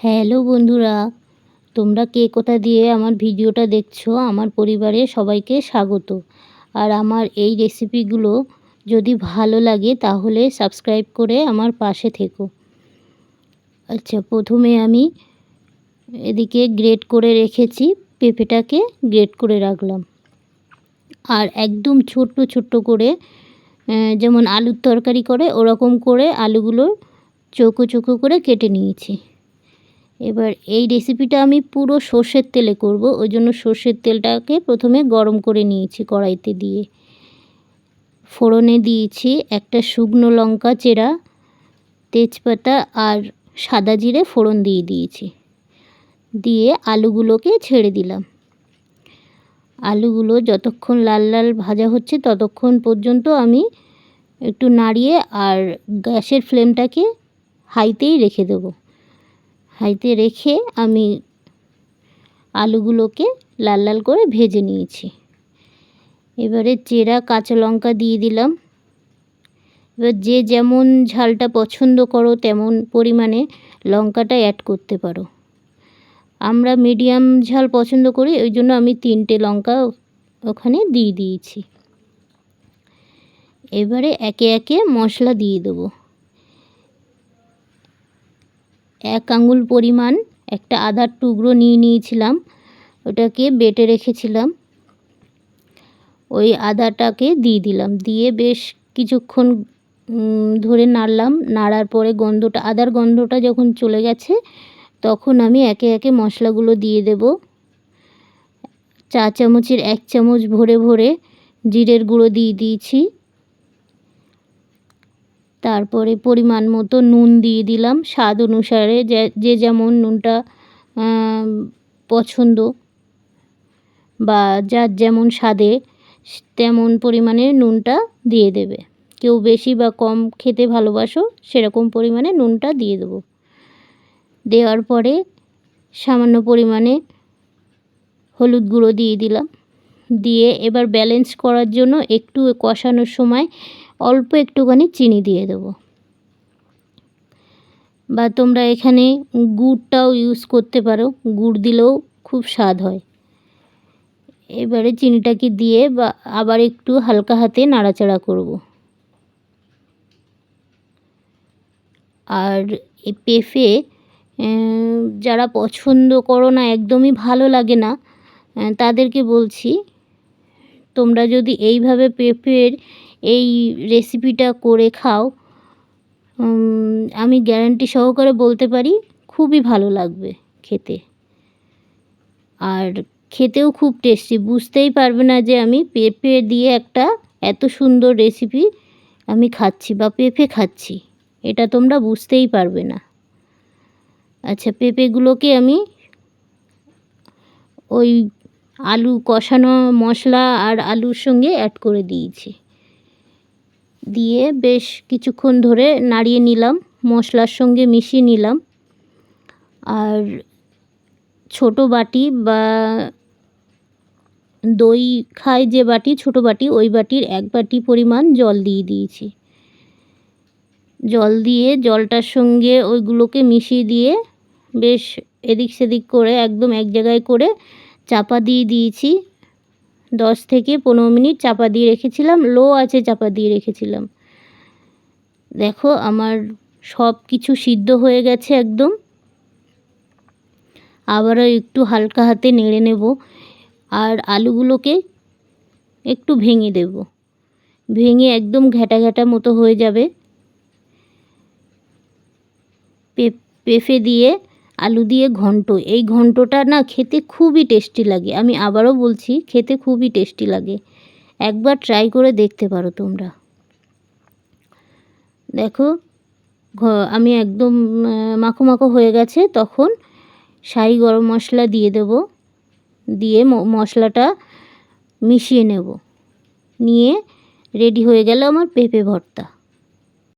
Hello বন্ধুরা, তোমরা কে কোথা দিয়ে আমার ভিডিওটা দেখছ? আমার পরিবারে সবাইকে স্বাগত। আর আমার এই রেসিপিগুলো যদি ভালো লাগে তাহলে সাবস্ক্রাইব করে আমার পাশে থেকো। আচ্ছা প্রথমে আমি এদিকে গ্রেট করে রেখেছি, পেঁপেটাকে গ্রেট করে রাখলাম। আর একদম ছোট্ট ছোট্ট করে যেমন আলুর তরকারি করে, ওরকম করে আলুগুলো চৌকো চৌকো করে কেটে নিয়েছি। এবার এই রেসিপিটা আমি পুরো সর্ষের তেলে করব। ওই জন্য সর্ষের তেলটাকে প্রথমে গরম করে নিয়েছি কড়াইতে দিয়ে। ফোড়নে দিয়েছি একটা শুকনো লঙ্কা চেরা, তেজপাতা আর সাদা জিরে ফোড়ন দিয়ে দিয়েছি। দিয়ে আলুগুলোকে ছেড়ে দিলাম। আলুগুলো যতক্ষণ লাল লাল ভাজা হচ্ছে ততক্ষণ পর্যন্ত আমি একটু নাড়িয়ে আর গ্যাসের ফ্লেমটাকে হাইতেই রেখে দেবো। হাইতে রেখে আমি আলুগুলোকে লাল লাল করে ভেজে নিয়েছি। এবারে চেরা কাঁচা লঙ্কা দিয়ে দিলাম। এবার যে যেমন ঝালটা পছন্দ করো, তেমন পরিমাণে লঙ্কাটা অ্যাড করতে পারো। আমরা মিডিয়াম ঝাল পছন্দ করি, ওই জন্য আমি তিনটে লঙ্কা ওখানে দিয়ে দিয়েছি। এবারে একে একে মশলা দিয়ে দেবো। এক আঙুল পরিমাণ একটা আদার টুকরো নিয়ে নিয়েছিলাম, ওটাকে বেটে রেখেছিলাম। ওই আদাটাকে দিয়ে দিলাম। দিয়ে বেশ কিছুক্ষণ ধরে নাড়লাম। নাড়ার পরে গন্ধটা, আদার গন্ধটা যখন চলে গেছে, তখন আমি একে একে মশলাগুলো দিয়ে দেব। চা চামচের এক চামচ ভরে ভরে জিরের গুঁড়ো দিয়ে দিয়েছি। তারপরে পরিমাণ মতো নুন দিয়ে দিলাম। স্বাদ অনুসারে যে যেমন নুনটা পছন্দ বা যার যেমন স্বাদে, তেমন পরিমাণে নুনটা দিয়ে দেবে। কেউ বেশি বা কম খেতে ভালোবাসো, সেরকম পরিমাণে নুনটা দিয়ে দেবো। দেওয়ার পরে সামান্য পরিমাণে হলুদ গুঁড়ো দিয়ে দিলাম। দিয়ে এবার ব্যালেন্স করার জন্য একটু কষানোর সময় অল্প একটুখানি চিনি দিয়ে দেবো। বা তোমরা এখানে গুড়টাও ইউজ করতে পারো। গুড় দিলেও খুব স্বাদ হয়। এবারে চিনিটাকে দিয়ে বা আবার একটু হালকা হাতে নাড়াচাড়া করব। আর এই পেঁপে যারা পছন্দ করো না, একদমই ভালো লাগে না তাদেরকে বলছি, তোমরা যদি এইভাবে পেঁপের এই রেসিপিটা করে খাও। আমি গ্যারান্টি সহকারে বলতে পারি, খুবই ভালো লাগবে খেতে। আর খেতেও খুব টেস্টি বুঝতেই পারবে না যে আমি পেঁপে দিয়ে একটা এত সুন্দর রেসিপি আমি খাচ্ছি বা পেঁপে খাচ্ছি। এটা তোমরা বুঝতেই পারবে না। আচ্ছা পেঁপেগুলোকে আমি ওই আলু কষানো মশলা আর আলুর সঙ্গে অ্যাড করে দিয়েছি। দিয়ে বেশ কিছুক্ষণ ধরে নাড়িয়ে নিলাম, মশলার সঙ্গে মিশিয়ে নিলাম। আর ছোট বাটি বা দই খায় যে বাটি, ছোট বাটি, ওই বাটির এক বাটি পরিমাণ জল দিয়ে দিয়েছি। জল দিয়ে জলটার সঙ্গে ওইগুলোকে মিশিয়ে দিয়ে বেশ এদিক সেদিক করে, একদম এক জায়গায় করে চাপা দিয়ে দিয়েছি। দশ থেকে পনেরো মিনিট চাপা দিয়ে রেখেছিলাম, লো আছে চাপা দিয়ে রেখেছিলাম। দেখো আমার সব কিছু সিদ্ধ হয়ে গেছে একদম। আবারও একটু হালকা হাতে নেড়ে নেব আর আলুগুলোকে একটু ভেঙে দেব। ভেঙে একদম ঘ্যাটা ঘ্যাটা মতো হয়ে যাবে। পেঁপে দিয়ে আলু দিয়ে ঘন্ট। এই ঘন্টটা না খেতে খুবই টেস্টি লাগে। আমি আবারও বলছি, খেতে খুবই টেস্টি লাগে। একবার ট্রাই করে দেখতে পারো তোমরা। দেখো আমি একদম মাখো মাখো হয়ে গেছে। তখন শাহি গরম মশলা দিয়ে দেব। দিয়ে মশলাটা মিশিয়ে নেব। নিয়ে রেডি হয়ে গেল আমার পেঁপে ভর্তা।